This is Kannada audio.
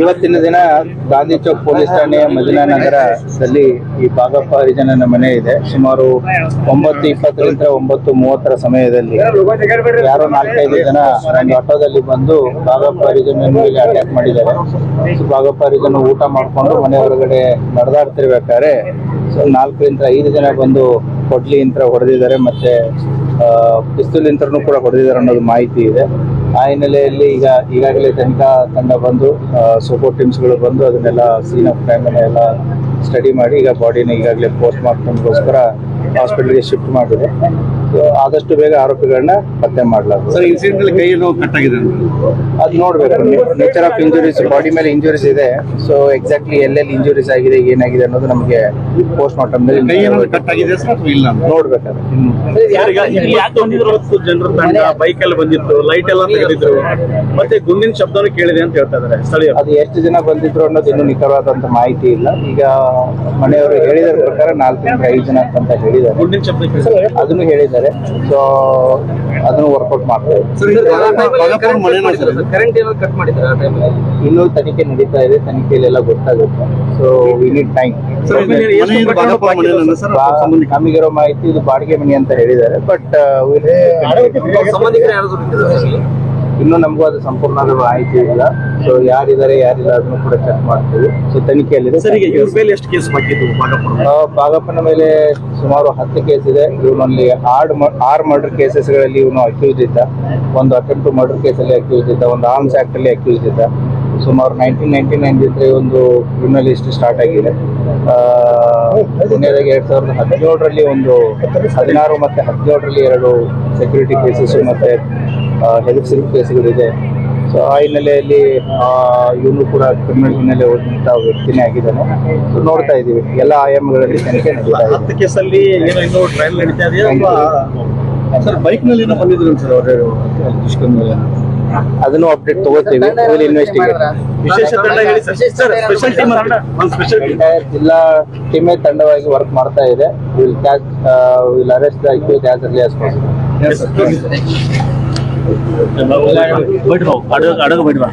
ಇವತ್ತಿನ ದಿನ ಗಾಂಧಿ ಚೌಕ್ ಪೊಲೀಸ್ ಠಾಣೆಯ ಮದಿನಾ ನಗರದಲ್ಲಿ ಈ ಭಾಗಪ್ಪ ಹರಿಜನನ ಮನೆ ಇದೆ. ಸುಮಾರು ಒಂಬತ್ತು ಇಪ್ಪತ್ತರಿಂದ ಒಂಬತ್ತು ಮೂವತ್ತರ ಸಮಯದಲ್ಲಿ ಯಾರೋ ನಾಲ್ಕೈದು ಜನ ಒಂದು ಆಟೋದಲ್ಲಿ ಬಂದು ಭಾಗಪ್ಪ ಹರಿಜನ ಮೇಲೆ ಅಟ್ಯಾಕ್ ಮಾಡಿದ್ದಾರೆ. ಭಾಗಪ್ಪ ಹರಿಜನ ಊಟ ಮಾಡ್ಕೊಂಡು ಮನೆ ಹೊರಗಡೆ ನಡೆದಾಡ್ತಿರ್ಬೇಕಾದ್ರೆ ನಾಲ್ಕರಿಂದ ಐದು ಜನ ಬಂದು ಕೊಡ್ಲಿ ಯಂತ್ರ ಹೊಡೆದಿದ್ದಾರೆ, ಮತ್ತೆ ಪಿಸ್ತೂಲ್ ಯಂತ್ರನೂ ಕೂಡ ಹೊಡೆದಿದ್ದಾರೆ ಅನ್ನೋದು ಮಾಹಿತಿ ಇದೆ. ಆ ಹಿನ್ನೆಲೆಯಲ್ಲಿ ಈಗ ಈಗಾಗಲೇ ತನಿಖಾ ತಂಡ ಬಂದು ಸಪೋರ್ಟ್ ಟೀಮ್ಸ್ಗಳು ಬಂದು ಅದನ್ನೆಲ್ಲ ಸೀನ್ ಆಫ್ ಕ್ರೈಮ್ ಎಲ್ಲ ಸ್ಟಡಿ ಮಾಡಿ, ಈಗ ಬಾಡಿನ ಈಗಾಗಲೇ ಪೋಸ್ಟ್ ಮಾರ್ಟಮ್ಗೋಸ್ಕರ ಹಾಸ್ಪಿಟಲ್ಗೆ ಶಿಫ್ಟ್ ಮಾಡಿದೆ. ಆದಷ್ಟು ಬೇಗ ಆರೋಪಿಗಳನ್ನ ಪತ್ತೆ ಮಾಡಲಾಗುತ್ತೆ ಸರ್ ಇನ್ಸಿಡೆಂಟ್ ಕೈ ನೋವು ಕಟ್ ಆಗಿದೆ ಅದು ನೋಡ್ಬೇಕು. ನೇಚರ್ ಆಫ್ ಇಂಜುರೀಸ್ ಬಾಡಿ ಮೇಲೆ ಇಂಜುರೀಸ್ ಇದೆ. ಸೊ ಎಕ್ಸಾಕ್ಟ್ಲಿ ಎಲ್ಲೆಲ್ಲಿ ಇಂಜುರೀಸ್ ಆಗಿದೆ ಏನಾಗಿದೆ ಅನ್ನೋದು ನಮಗೆ ಪೋಸ್ಟ್ ಮಾರ್ಟಮ್ ನೋಡ್ಬೇಕಾದ್ರೆ. ಯಾಕೆ ಬಂದಿದ್ರು ಜನರ ತಂಡ ಬೈಕ್ ಎಲ್ಲ ಬಂದಿತ್ತು ಲೈಟ್ ಎಲ್ಲ ತೆಗೆದಿದ್ರು. ಮತ್ತೆ ಗುಂಡಿನ ಶಬ್ದನೂ ಕೇಳಿದೆ ಅಂತ ಹೇಳ್ತಾ ಇದ್ದಾರೆ ಅದು ಎಷ್ಟು ಜನ ಬಂದಿದ್ರು ಅನ್ನೋದು ಇನ್ನೂ ನಿಖರವಾದಂತ ಮಾಹಿತಿ ಇಲ್ಲ. ಈಗ ಮನೆಯವರು ಹೇಳಿದ ಪ್ರಕಾರ ನಾಲ್ಕರಿಂದ ಐದು ಜನ ಅಂತ ಹೇಳಿದ್ದಾರೆ ಅದನ್ನು ಹೇಳಿದ್ದಾರೆ ಸೊ ಅದನ್ನು ವರ್ಕೌಟ್ ಮಾಡ್ತಾರೆ ಇದ್ದಾರೆ ಕರೆಂಟ್ ಏನೋ ಕಟ್ ಮಾಡಿದ್ರೆ ಆ ಟೈಮಲ್ಲಿ ಇನ್ನೂ ತನಿಖೆ ನಡೀತಾ ಇದೆ ತನಿಖೆಯಲ್ಲೆಲ್ಲ ಗೊತ್ತಾಗುತ್ತೆ ಸೊ ವಿ ನೀಡ್ ಟೈಮ್ ನಮಗಿರೋ ಮಾಹಿತಿ ಇದು ಬಾಡಿಗೆ ಮನೆ ಅಂತ ಹೇಳಿದ್ದಾರೆ ಬಟ್ ಸಂಬಂಧಿಕರು ಇನ್ನೂ ನಮಗೂ ಅದು ಸಂಪೂರ್ಣವಾದ ಮಾಹಿತಿ ಇಲ್ಲ. ಸೊ ಯಾರಿದ್ದಾರೆ ಯಾರಿಲ್ಲ ಅದನ್ನು ಕೂಡ ಚೆಕ್ ಮಾಡ್ತೀವಿ. ಸೊ ತನಿಖೆಯಲ್ಲಿದೆ. ಸರ್ ಈಗ ಇವ್ರ ಮೇಲೆ ಎಷ್ಟು ಕೇಸ್ ಆ, ಬಾಗಪ್ಪನ ಮೇಲೆ ಸುಮಾರು ಹತ್ತು ಕೇಸ್ ಇದೆ. ಇವನಲ್ಲಿ ಆರ್ಡ್ ಆರು ಮರ್ಡರ್ ಕೇಸಸ್ಗಳಲ್ಲಿ ಇವನು ಅಕ್ಯೂಸ್ ಇದ್ದ. ಒಂದು ಅಟೆಂಪ್ಟ್ ಮರ್ಡರ್ ಕೇಸಲ್ಲಿ ಅಕ್ಯೂಸ್ ಇದ್ದ. ಒಂದು ಆರ್ಮ್ಸ್ ಆಕ್ಟ್ ಅಲ್ಲಿ ಅಕ್ಯೂಸ್ ಇದ್ದ. ಸುಮಾರು ನೈನ್ಟೀನ್ ನೈನ್ಟಿ ನೈನ್ ಇದ್ರೆ ಒಂದು ಕ್ರಿಮಿನಲ್ ಹಿಸ್ಟ್ರಿ ಸ್ಟಾರ್ಟ್ ಆಗಿದೆ. ಆ, ಕೊನೆಯದಾಗಿ ಎರಡ್ ಸಾವಿರದ ಹದಿನೇಳರಲ್ಲಿ ಒಂದು ಹದಿನಾರು ಮತ್ತೆ ಹದಿನೇಳರಲ್ಲಿ ಎರಡು ಸೆಕ್ಯೂರಿಟಿ ಕೇಸಸ್ ಮತ್ತೆ ಹೆದರ್ಸಿದ ಕೇಸ್ಗಳಿದೆ ಸೊ ಆ ಹಿನ್ನೆಲೆಯಲ್ಲಿ ಇವನು ಕೂಡ ಕ್ರಿಮಿನಲ್ ಹಿನ್ನೆಲೆ ಹೋದಂತ ವ್ಯಕ್ತಿನೇ ಆಗಿದ್ದಾನೆ. ಸೊ ನೋಡ್ತಾ ಇದ್ದೀವಿ. ಎಲ್ಲ ಆಯಾಮಗಳಲ್ಲಿ ತನಿಖೆ ನಡೀತಾ ಇದೆ. ಹತ್ತು ಕೇಸಲ್ಲಿ ಏನೋ ಇನ್ನೂ ಟ್ರಯಲ್ ನಡೀತಾ ಇದೆಯಾ? ಅಥವಾ ಸರ್ ಬೈಕ್ನಲ್ಲಿ ಏನೋ ಬಂದಿದ್ರು ಸರ್ ಅವರು? ದುಷ್ಕರ್ಮ ಮೇಲೆ ಅದನ್ನು ಅಪ್ಡೇಟ್ ತಗೋತೀವಿ. ವಿಲ್ ಇನ್ವೆಸ್ಟಿಗೇಟ್ ವಿಶೇಷ ತಂಡ ಹೇಳಿ ಸರ್. ಸರ್ ಸ್ಪೆಷಲ್ ಟೀಮ್ ಒಂದು ಸ್ಪೆಷಲ್ ಟೀಮ್ ಎಂಟೈರ್ ಜಿಲ್ಲಾ ಟೀಮೇ ತಂಡವಾಗಿ ವರ್ಕ್ ಮಾಡ್ತಾ ಇದೆ. Will catch will arrest the accuse as early as possible போயிட்டு போயிட்டு வா. அடுக்க அடுக்க போயிட்டு வா.